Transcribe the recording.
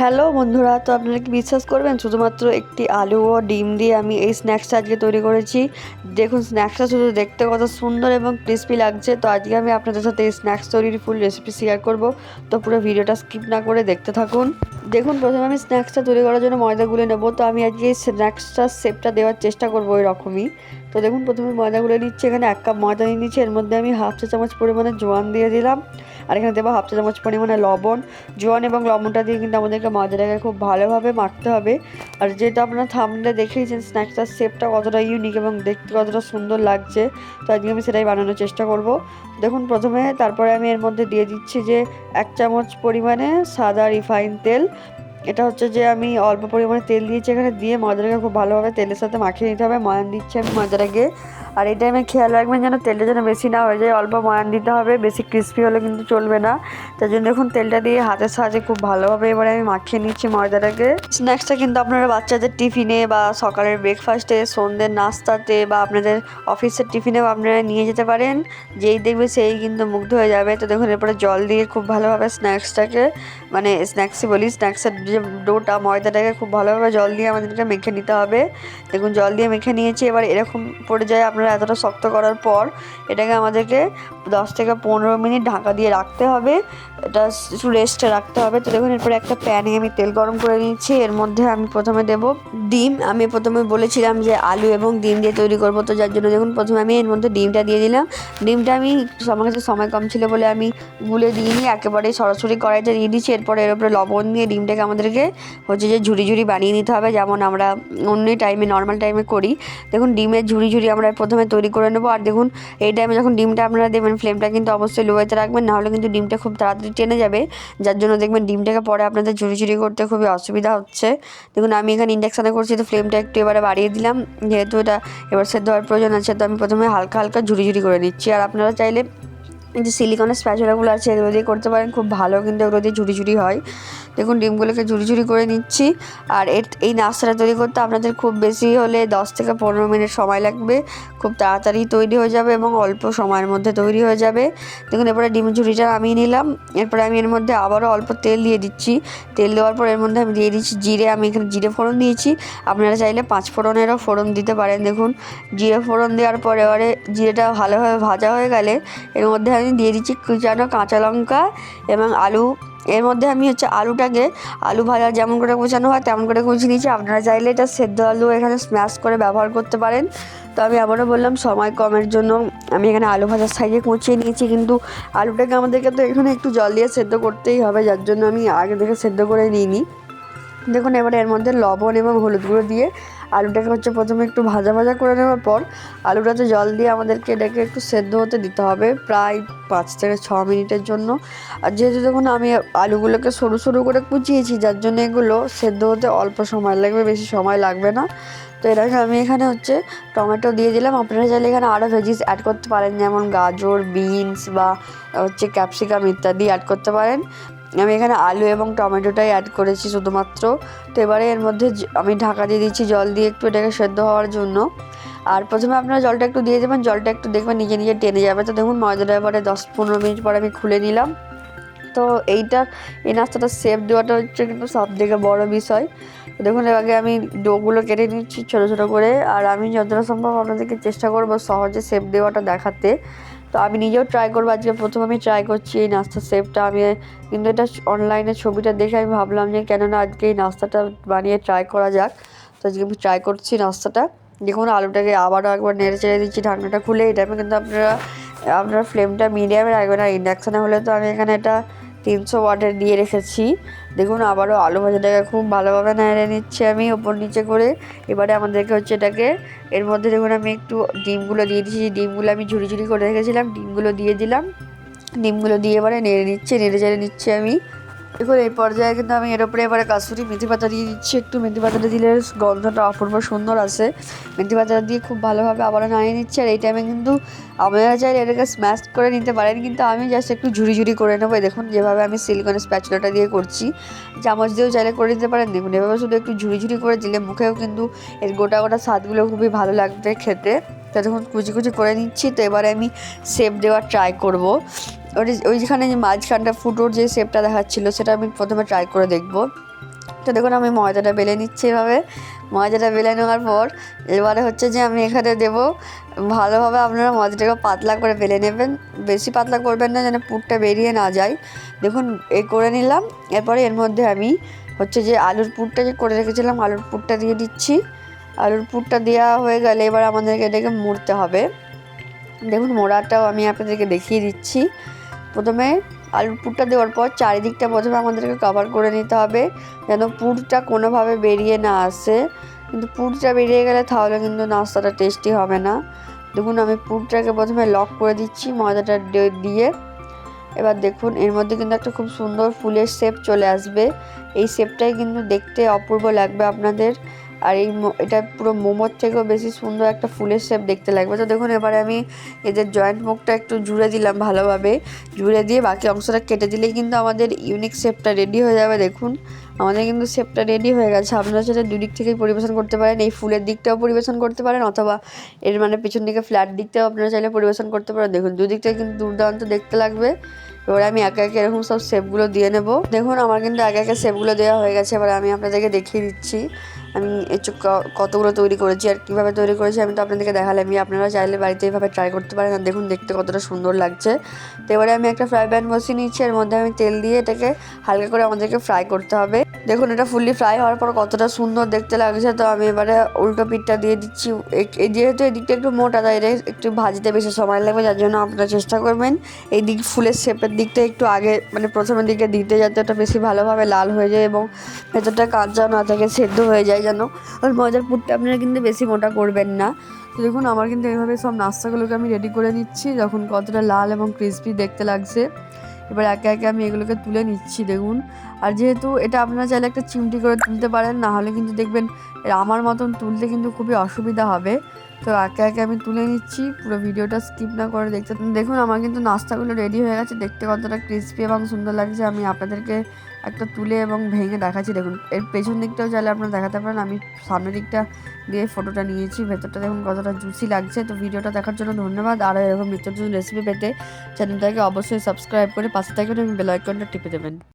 Hello বন্ধুরা, তো আপনারা কি বিশ্বাস করবেন? শুধুমাত্র একটি আলু ও ডিম দিয়ে আমি এই স্ন্যাক্সটা আজকে তৈরি করেছি। দেখুন স্ন্যাক্সটা শুধু দেখতে কত সুন্দর এবং ক্রিস্পি লাগছে। তো আজকে আমি আপনাদের সাথে এই স্ন্যাক্স তৈরির ফুল রেসিপি শেয়ার করব। তো পুরো ভিডিওটা স্কিপ না করে দেখতে থাকুন। দেখুন, প্রথমে আমি স্ন্যাক্সটা তৈরি করার জন্য ময়দা গুলে নেব। তো আমি আজকে এই স্ন্যাক্সটার শেপটা দেওয়ার চেষ্টা করব ওই রকমই তো দেখুন, প্রথমে ময়দা গুলে নিচ্ছি, এখানে এক কাপ ময়দা নিয়ে নিচ্ছি। এর মধ্যে আমি হাফ চা চামচ পরিমাণে জোয়ান দিয়ে দিলাম। আর এখানে দেবো হাফ চা চামচ পরিমাণে লবণ, জোয়ান এবং লবণটা দিয়ে কিন্তু আমাদেরকে ময়দাটাকে খুব ভালোভাবে মাখতে হবে। আর যেটা আপনারা থামলে দেখেইছেন স্ন্যাক্সটার শেপটা কতটা ইউনিক এবং দেখতে কতটা সুন্দর লাগছে, তো আজকে আমি সেটাই বানানোর চেষ্টা করব। দেখুন, প্রথমে তারপরে আমি এর মধ্যে দিয়ে দিচ্ছি যে এক চামচ পরিমাণে সাদা রিফাইন তেল। এটা হচ্ছে যে আমি অল্প পরিমাণে তেল দিয়েছি এখানে, দিয়ে ময়দাটাকে খুব ভালোভাবে তেলের সাথে মাখিয়ে নিতে হবে। ময়ান দিচ্ছি আমি ময়দাটাকে। আর এই টাইমে খেয়াল রাখবেন যেন তেলটা যেন বেশি না হয়ে যায়, অল্প ময়ান দিতে হবে, বেশি ক্রিস্পি হলে কিন্তু চলবে না। তার জন্য দেখুন তেলটা দিয়ে হাতের সাহায্যে খুব ভালোভাবে এবারে আমি মাখিয়ে নিচ্ছি ময়দাটাকে। স্ন্যাক্সটা কিন্তু আপনারা বাচ্চাদের টিফিনে বা সকালের ব্রেকফাস্টে সন্ধ্যের নাস্তাতে বা আপনাদের অফিসের টিফিনেও আপনারা নিয়ে যেতে পারেন। যেই দেখবে সেই কিন্তু মুগ্ধ হয়ে যাবে। তো দেখুন এরপরে জল দিয়ে খুব ভালোভাবে স্ন্যাক্সটাকে মানে স্ন্যাক্সই বলি স্ন্যাক্সের যে ডোটা, ময়দাটাকে খুব ভালোভাবে জল দিয়ে আমাদেরকে মেখে নিতে হবে। দেখুন জল দিয়ে মেখে নিয়েছি, এবার এরকম পর্যায়ে আপনারা এতটা শক্ত করার পর এটাকে আমাদেরকে দশ থেকে পনেরো মিনিট ঢাকা দিয়ে রাখতে হবে। এটা একটু রেস্টে রাখতে হবে। তো দেখুন, এরপরে একটা প্যানে আমি তেল গরম করে নিচ্ছি। এর মধ্যে আমি প্রথমে দেব ডিম। আমি প্রথমে বলেছিলাম যে আলু এবং ডিম দিয়ে তৈরি করব। তো যার জন্য দেখুন, প্রথমে আমি এর মধ্যে ডিমটা দিয়ে দিলাম। ডিমটা আমি আমার কাছে সময় কম ছিল বলে আমি গুলে দিইনি। একেবারে সরাসরি কড়াইতে দিয়ে দিচ্ছি। এরপরে এর উপরে লবণ দিয়ে ডিমটাকে আমাদেরকে হচ্ছে যে ঝুড়ি ঝুড়ি বানিয়ে নিতে হবে। যেমন আমরা অন্য টাইমে নর্মাল টাইমে করি। দেখুন, ডিমের ঝুড়ি ঝুড়ি আমরা প্রথমে তৈরি করে নেব। আর দেখুন, এই টাইমে যখন ডিমটা আপনারা দেবেন ফ্লেমটা কিন্তু অবশ্যই লোয়েতে রাখবেন, নাহলে কিন্তু ডিমটা খুব তাড়াতাড়ি টেনে যাবে। যার জন্য দেখবেন ডিমটাকে পরে আপনাদের ঝুড়ি ঝুড়ি করতে খুবই অসুবিধা হচ্ছে। দেখুন, আমি এখানে ইন্ডাকশানে করছি, তো ফ্লেমটা একটু এবারে বাড়িয়ে দিলাম। যেহেতু এটা এবার সেদ্ধ হওয়ার প্রয়োজন আছে, তো আমি প্রথমে হালকা হালকা ঝুড়ি ঝুড়ি করে নিচ্ছি। আর আপনারা চাইলে যে সিলিকনের স্প্যাচুলাগুলো আছে, এগুলো দিয়ে করতে পারেন, খুব ভালো কিন্তু এগুলো দিয়ে ঝুড়ি ঝুড়ি হয়। দেখুন, ডিমগুলোকে ঝুড়ি ঝুড়ি করে নিচ্ছি। আর এর, এই নাস্তাটা তৈরি করতে আপনাদের খুব বেশি হলে দশ থেকে পনেরো মিনিট সময় লাগবে। খুব তাড়াতাড়ি তৈরি হয়ে যাবে এবং অল্প সময়ের মধ্যে তৈরি হয়ে যাবে। দেখুন, এরপরে ডিম ঝুড়িটা নামিয়ে নিলাম। এরপরে আমি এর মধ্যে আবারও অল্প তেল দিয়ে দিচ্ছি। তেল দেওয়ার পর এর মধ্যে আমি দিয়ে দিচ্ছি জিরে। আমি এখানে জিরে ফোড়ন দিয়েছি। আপনারা চাইলে পাঁচ ফোড়নেরও ফোড়ন দিতে পারেন। দেখুন, জিরে ফোড়ন দেওয়ার পরে এবারে জিরেটা ভালোভাবে ভাজা হয়ে গেলে এর মধ্যে আমি দিয়ে দিচ্ছি কুচানো কাঁচা লঙ্কা এবং আলু। এর মধ্যে আমি হচ্ছে আলুটাকে আলু ভাজা যেমন করে কুচানো হয় তেমন করে কুচিয়ে নিয়েছি আপনারা চাইলে এটা সেদ্ধ আলু এখানে স্ম্যাশ করে ব্যবহার করতে পারেন। তো আমি আবারও বললাম, সময় কমের জন্য আমি এখানে আলু ভাজার সাইজে কুচিয়ে নিয়েছি। কিন্তু আলুটাকে আমাদেরকে তো এখানে একটু জল দিয়ে সেদ্ধ করতেই হবে। যার জন্য আমি আগে থেকে সেদ্ধ করে নিইনি। দেখুন, এবারে এর মধ্যে লবণ এবং হলুদ গুঁড়ো দিয়ে আলুটাকে হচ্ছে প্রথমে একটু ভাজা ভাজা করে নেওয়ার পর আলুটাতে জল দিয়ে আমাদেরকে এটাকে একটু সেদ্ধ হতে দিতে হবে প্রায় পাঁচ থেকে ছ মিনিটের জন্য। আর যেহেতু দেখুন, আমি আলুগুলোকে সরু সরু করে কুচিয়েছি, যার জন্য এগুলো সেদ্ধ হতে অল্প সময় লাগবে, বেশি সময় লাগবে না। তো এটাকে আমি এখানে হচ্ছে টমেটো দিয়ে দিলাম। আপনারা চাইলে এখানে আরও ভেজিস অ্যাড করতে পারেন, যেমন গাজর বিনস বা হচ্ছে ক্যাপসিকাম ইত্যাদি অ্যাড করতে পারেন। আমি এখানে আলু এবং টমেটোটাই অ্যাড করেছি শুধুমাত্র। তো এবারে এর মধ্যে আমি ঢাকা দিয়ে দিচ্ছি জল দিয়ে একটু এটাকে সেদ্ধ হওয়ার জন্য। আর প্রথমে আপনারা জলটা একটু দিয়ে দেবেন, জলটা একটু দেখবেন নিজে নিজে টেনে যাবে। তো দেখুন, ময়দাটা এবারে দশ পনেরো মিনিট পরে আমি খুলে নিলাম। তো এইটা, এই নাস্তাটা সেপ দেওয়াটা হচ্ছে কিন্তু সব থেকে বড় বিষয়। দেখুন আগে আমি ডোগুলো কেটে নিচ্ছি ছোটো ছোটো করে। আর আমি যতটা সম্ভব আপনাদেরকে চেষ্টা করব সহজে সেপ দেওয়াটা দেখাতে। তো আমি নিজেও ট্রাই করব। আজকে প্রথম আমি ট্রাই করছি এই নাস্তার শেপটা আমি, কিন্তু এটা অনলাইনে ছবিটা দেখে আমি ভাবলাম যে কেননা আজকে এই নাস্তাটা বানিয়ে ট্রাই করা যাক। তো আজকে আমি ট্রাই করছি নাস্তাটা। দেখুন, আলুটাকে আবারও একবার নেড়ে চেড়ে দিচ্ছি, ঢাকনাটা খুলে। এই টাইমে কিন্তু আপনারা আপনারা ফ্লেমটা মিডিয়ামে রাখবেন। আর ইন্ডাকশানে হলে তো আমি এখানে এটা তিনশো ওয়াটের দিয়ে রেখেছি। দেখুন, আবারও আলু ভাজাটাকে খুব ভালোভাবে নেড়ে নিচ্ছি আমি ওপর নিচে করে। এবারে আমাদেরকে হচ্ছে এটাকে, এর মধ্যে দেখুন, আমি একটু ডিমগুলো দিয়ে দিয়েছি। ডিমগুলো আমি ঝুড়ি ঝুড়ি করে রেখেছিলাম, ডিমগুলো দিয়ে দিলাম। ডিমগুলো দিয়ে এবারে নেড়ে নিচ্ছে, নেড়ে চেড়ে নিচ্ছি আমি। দেখুন এই পর্যায়ে কিন্তু আমি এর উপরে এবারে কাসুরি মেথি পাতা দিয়ে দিচ্ছি। একটু মেথি পাতাটা দিলে গন্ধটা অপূর্ব সুন্দর আসে। মেথি পাতাটা দিয়ে খুব ভালোভাবে আবারও নাড়িয়ে নিচ্ছি আর এই টাইমে কিন্তু আপনারা চাইলে এটাকে স্ম্যাশ করে নিতে পারেন। কিন্তু আমি জাস্ট একটু ঝুড়ি ঝুড়ি করে নেব। দেখুন, যেভাবে আমি সিলিকনের স্প্যাচুলাটা দিয়ে করছি। চামচ দিয়েও চাইলে করে দিতে পারেন। দেখুন, এভাবে শুধু একটু ঝুড়ি ঝুড়ি করে দিলে মুখেও কিন্তু এর গোটা গোটা স্বাদগুলো খুবই ভালো লাগবে খেতে। তো দেখুন, কুচি কুচি করে নিচ্ছি। তো এবারে আমি শেপ দেওয়ার ট্রাই করব। ওই ওইখানে যে মাঝখানটা ফুটোর যে শেপটা দেখাচ্ছিলো, সেটা আমি প্রথমে ট্রাই করে দেখব। তো দেখুন, আমি ময়দাটা বেলে নিচ্ছি এভাবে। ময়দাটা বেলে নেওয়ার পর, এবারে হচ্ছে যে আমি এখানে দেবো, ভালোভাবে আপনারা ময়দাটাকে পাতলা করে বেলে নেবেন। বেশি পাতলা করবেন না, যেন পুরটা বেরিয়ে না যায়। দেখুন, এ করে নিলাম। এরপরে এর মধ্যে আমি হচ্ছে যে আলুর পুরটা যে করে রেখেছিলাম, আলুর পুরটা দিয়ে দিচ্ছি। আলুর পুরটা দেওয়া হয়ে গেলে এবার আমাদেরকে এটাকে মুড়তে হবে। দেখুন, মোড়াটাও আমি আপনাদেরকে দেখিয়ে দিচ্ছি। প্রথমে আলুর পুরটা দেওয়ার পর চারিদিকটা প্রথমে আমাদেরকে কভার করে নিতে হবে, যেন পুরটা কোনোভাবে বেরিয়ে না আসে। কিন্তু পুরটা বেরিয়ে গেলে তাহলে কিন্তু নাস্তাটা টেস্টি হবে না। দেখুন, আমি পুরটাকে প্রথমে লক করে দিচ্ছি, ময়দাটা দিয়ে এবার দেখুন, এর মধ্যে কিন্তু একটা খুব সুন্দর ফুলের শেপ চলে আসবে। এই শেপটাই কিন্তু দেখতে অপূর্ব লাগবে আপনাদের। আর এই এটা পুরো মোমোর থেকেও বেশি সুন্দর একটা ফুলের শেপ দেখতে লাগবে। তো দেখুন, এবারে আমি এদের জয়েন্ট মুখটা একটু জুড়ে দিলাম ভালোভাবে। জুড়ে দিয়ে বাকি অংশটা কেটে দিলেই কিন্তু আমাদের ইউনিক শেপটা রেডি হয়ে যাবে, দেখুন। আমাদের কিন্তু শেপটা রেডি হয়ে গেছে। আপনারা সেটা দুদিক থেকেই পরিবেশন করতে পারেন, এই ফুলের দিকটাও পরিবেশন করতে পারেন, অথবা এর মানে পিছন দিকে ফ্ল্যাট দিকটাও আপনারা চাইলে পরিবেশন করতে পারেন। দেখুন, দুদিক থেকে কিন্তু দুর্দান্ত দেখতে লাগবে। এবারে আমি একে একে এরকম সব শেপগুলো দিয়ে নেব। দেখুন, আমার কিন্তু একে একে শেপগুলো দেওয়া হয়ে গেছে। এবার আমি আপনাদেরকে দেখিয়ে দিচ্ছি। আমি একটু ক- কতগুলো তৈরি করেছি আর কীভাবে তৈরি করেছি আমি তো আপনাদেরকে দেখালামই আপনারা চাইলে বাড়িতে এইভাবে ট্রাই করতে পারেন আর দেখুন দেখতে কতটা সুন্দর লাগছে। তো এবারে আমি একটা ফ্রাই প্যান বসিয়ে নিচ্ছি এর মধ্যে আমি তেল দিয়ে এটাকে হালকা করে আমাদেরকে ফ্রাই করতে হবে। দেখুন এটা ফুললি ফ্রাই হওয়ার পর কতটা সুন্দর দেখতে লাগছে। তো আমি এবারে উল্টো পিঠটা দিয়ে দিচ্ছি। যেহেতু এদিকটা একটু মোটা, তাই এটা একটু ভাজতে বেশি সময় লাগবে, যার জন্য আপনারা চেষ্টা করবেন এই দিক ফুলের শেপের দিকটা একটু আগে মানে প্রথমের দিকে দিতে যাতে ওটা বেশি ভালোভাবে লাল হয়ে যায় এবং ভেতরটা কাঁচা না থাকে, সেদ্ধ হয়ে যায় যেন? আর মজার পুরটা আপনারা কিন্তু বেশি মোটা করবেন না। তো দেখুন, আমার কিন্তু এইভাবে সব নাস্তাগুলোকে আমি রেডি করে নিচ্ছি। যখন কতটা লাল এবং ক্রিসপি দেখতে লাগছে। এবার একে একে আমি এগুলোকে তুলে নিচ্ছি, দেখুন। আর যেহেতু এটা আপনারা চাইলে একটা চিমটি করে তুলতে পারেন, না হলে কিন্তু দেখবেন আমার মতন তুলতে কিন্তু খুবই অসুবিধা হবে। তো একে একে আমি তুলে নিচ্ছি, পুরো ভিডিওটা স্কিপ না করে দেখতে দেখুন, আমার কিন্তু নাস্তাগুলো রেডি হয়ে গেছে। দেখতে কতটা ক্রিসপি এবং সুন্দর লাগছে। আমি আপনাদেরকে একটা তুলে এবং ভেঙে দেখাচ্ছি। দেখুন, এর পেছন দিকটাও চাইলে আপনারা দেখাতে পারেন। আমি সামনের দিকটা দিয়ে ফটোটা নিয়েছি, ভেতরটা দেখুন কতটা জুসি লাগছে। তো ভিডিওটা দেখার জন্য ধন্যবাদ। আর এরকম নিত্য নতুন রেসিপি পেতে চ্যানেলটাকে অবশ্যই সাবস্ক্রাইব করে পাশে থাকবেন এবং বেলাইকনটা টিপে দেবেন।